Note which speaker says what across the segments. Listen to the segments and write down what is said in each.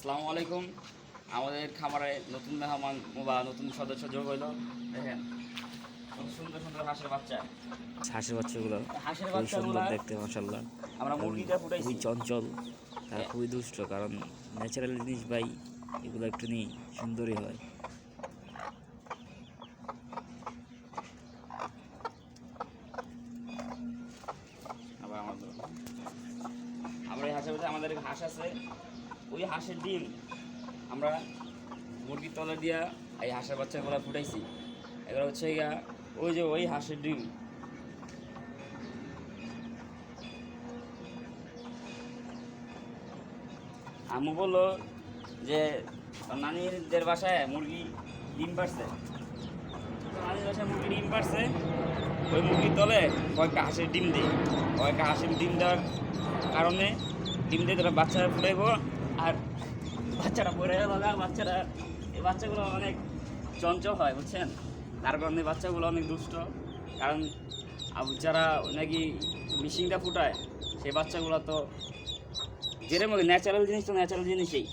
Speaker 1: আসসালামু আলাইকুম। আমাদের খামারে নতুন মেহমান বা নতুন সদস্য যোগ হইল। দেখেন কত সুন্দর সুন্দর হাঁসের বাচ্চা।
Speaker 2: হাঁসের বাচ্চাগুলো
Speaker 1: হাঁসের
Speaker 2: দেখতে
Speaker 1: আমরা মুরগিটা ফুটাইছি।
Speaker 2: খুবই চঞ্চল তারা খুবই দুষ্ট কারণ ন্যাচারাল জিনিস ভাই এগুলো একটু নিয়ে সুন্দরই হয়।
Speaker 1: আবার আমাদের আমরা এই হাঁসের আমাদের হাঁস আছে। ওই হাঁসের ডিম আমরা মুরগির তলে দিয়া এই হাঁসের বাচ্চাগুলো ফুটাইছি। এগুলো হচ্ছে গিয়া ওই যে ওই হাঁসের ডিম। আম্মু বলল যে নানিদের বাসায় মুরগি ডিম পারছে। নানির বাসায় মুরগি ডিম পারছে। ওই মুরগির তলে কয়েকটা হাঁসের ডিম দিই। কয়েকটা হাঁসের ডিম দেওয়ার কারণে ডিম দিয়ে তারা বাচ্চারা ফুটাইবো। আর বাচ্চারা পড়ে গেল না, বাচ্চারা, এই বাচ্চাগুলো অনেক চঞ্চল হয়, বুঝছেন? তার কারণে বাচ্চাগুলো অনেক দুষ্ট। কারণ যারা নাকি মিশিংটা ফুটায় সেই বাচ্চাগুলো তো যেরকম ন্যাচারাল জিনিস তো ন্যাচারাল জিনিসই।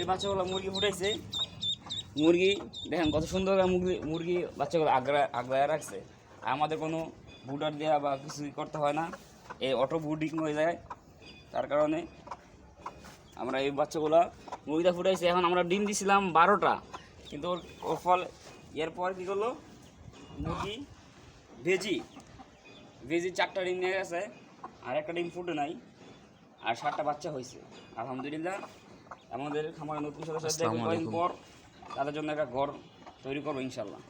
Speaker 1: এই বাচ্চাগুলো মুরগি ফুটাইছে। মুরগি, দেখেন কত সুন্দর মুরগি মুরগি বাচ্চাগুলো আগড়া, আগড়ায় রাখছে। আমাদের কোনো বুডার দেওয়া বা কিছু করতে হয় না। এই অটো বুডিং হয়ে যায়। তার কারণে আমরা এই বাচ্চাগুলো মুরগিটা ফুটাইছে এখন আমরা ডিম দিছিলাম বারোটা। কিন্তু ওর ওর ফল এরপর কী করল? মুরগি ভেজি। ভেজি চারটা ডিম নিয়ে গেছে আর একটা ডিম ফুটে নাই আর সাতটা বাচ্চা হয়েছে। আলহামদুলিল্লাহ আমাদের খামারে নতুন সদস্য কয়েকদিন পর তাদের জন্য একটা ঘর তৈরি করব ইনশাল্লাহ